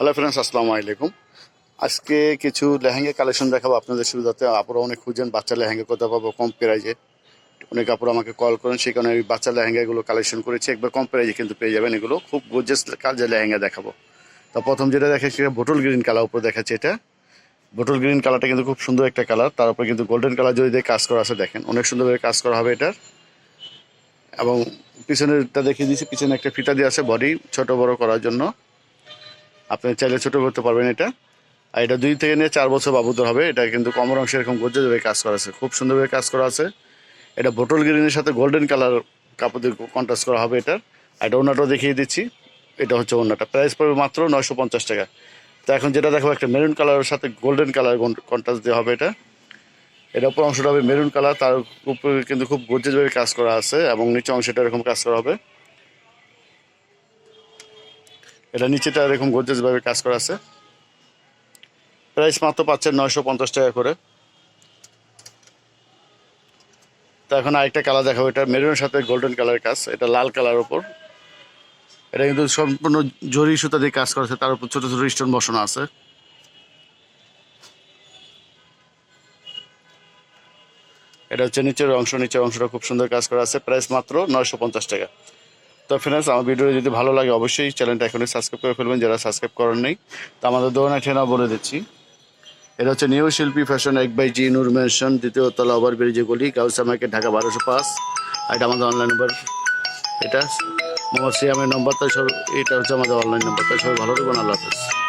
Hello friends আসসালামু আলাইকুম। আজকে কিছু লেহেঙ্গা কালেকশন দেখাবো আপনাদের সুবিধাতে আপনারা অনেক খুঁজেন, বাচ্চা লেহেঙ্গা কোথাও পাবো, কম প্রাইজে। অনেক আপুরা আমাকে কল করেন, সেই কারণে আমি বাচ্চা লেহেঙ্গাগুলো কালেকশন করেছি। একবার কম প্রাইজে কিন্তু পেয়ে যাবেন এগুলো। খুব গোজেস কাজের লেহেঙ্গা দেখাবো। তা প্রথম যেটা দেখে সেটা বোটল গ্রিন কালার উপর দেখাচ্ছে এটা। বোটল গ্রিন কালারটা কিন্তু খুব সুন্দর একটা কালার তার উপরে কিন্তু গোল্ডেন কালার যদি দিয়ে কাজ করা আছে, দেখেন, অনেক সুন্দরভাবে কাজ করা হবে এটার। এবং পিছনেরটা দেখিয়ে দিয়েছি, পিছনে একটা ফিটা দিয়ে আছে বডি ছোট বড় করার জন্য। আপনি চাইলে ছোটো করতে পারবেন এটা। আর এটা দুই থেকে নিয়ে চার বছর বাবুদের হবে। এটা কিন্তু কমর অংশে এরকম গজ্জে কাজ করা আছে। খুব সুন্দরভাবে কাজ করা আছে। এটা বোটল গ্রিনের সাথে গোল্ডেন কালার কাপড় দিয়ে কন্ট্রাস্ট করা হবে এটার। আর এটা ওনাটাও দেখিয়ে দিচ্ছি। এটা হচ্ছে ওনাটা প্রাইস পড়বে মাত্র নয়শো পঞ্চাশ টাকা। তো এখন যেটা দেখো একটা মেরুন কালারের সাথে গোল্ডেন কালার কন্ট্রাস্ট দেওয়া হবে এটা। এটা উপর অংশটা হবে মেরুন কালার তার উপরে কিন্তু খুব গজ্জেভাবে কাজ করা আছে এবং নিচে অংশটা এরকম কাজ করা হবে। এটা নিচেটা এরকম গর্জেসভাবে কাজ করা আছে। প্রাইস মাত্র পাচ্ছেন নয়শো পঞ্চাশ টাকা করে। তো এখন আরেকটা কালার দেখাবো, এটা মেরুনের সাথে গোল্ডেন কালারের কাজ, এটা লাল কালার ওপর এটা কিন্তু সম্পূর্ণ জরি সুতা দিয়ে কাজ করেছে তার উপর ছোট ছোট স্টোন বসানো আছে। এটা হচ্ছে নিচের অংশ, নিচের অংশটা খুব সুন্দর কাজ করা আছে, প্রাইস মাত্র নয়শো পঞ্চাশ টাকা। তো ফ্রেন্ডস আমার ভিডিও যদি ভালো লাগে অবশ্যই চ্যানেলটা এখনই সাবস্ক্রাইব করে ফেলবেন। যারা সাবস্ক্রাইব করেন নেই, তো আমাদের দোকানের ঠিকানা বলে দিচ্ছি। এটা হচ্ছে নিউ শিল্পী ফ্যাশন এক বাই জি নূর মেনশন দ্বিতীয় তলা ওভার ব্রিজে গলি গাউসা ঢাকা বারোশো পাঁচ। আর এটা আমাদের অনলাইন নাম্বার এটা মোহাম্মদ সিয়ামের নম্বর তাই সব এটা হচ্ছে আমাদের অনলাইন নাম্বার তাই সবাই ভালো থাকবেন, আল্লাহ হাফেজ।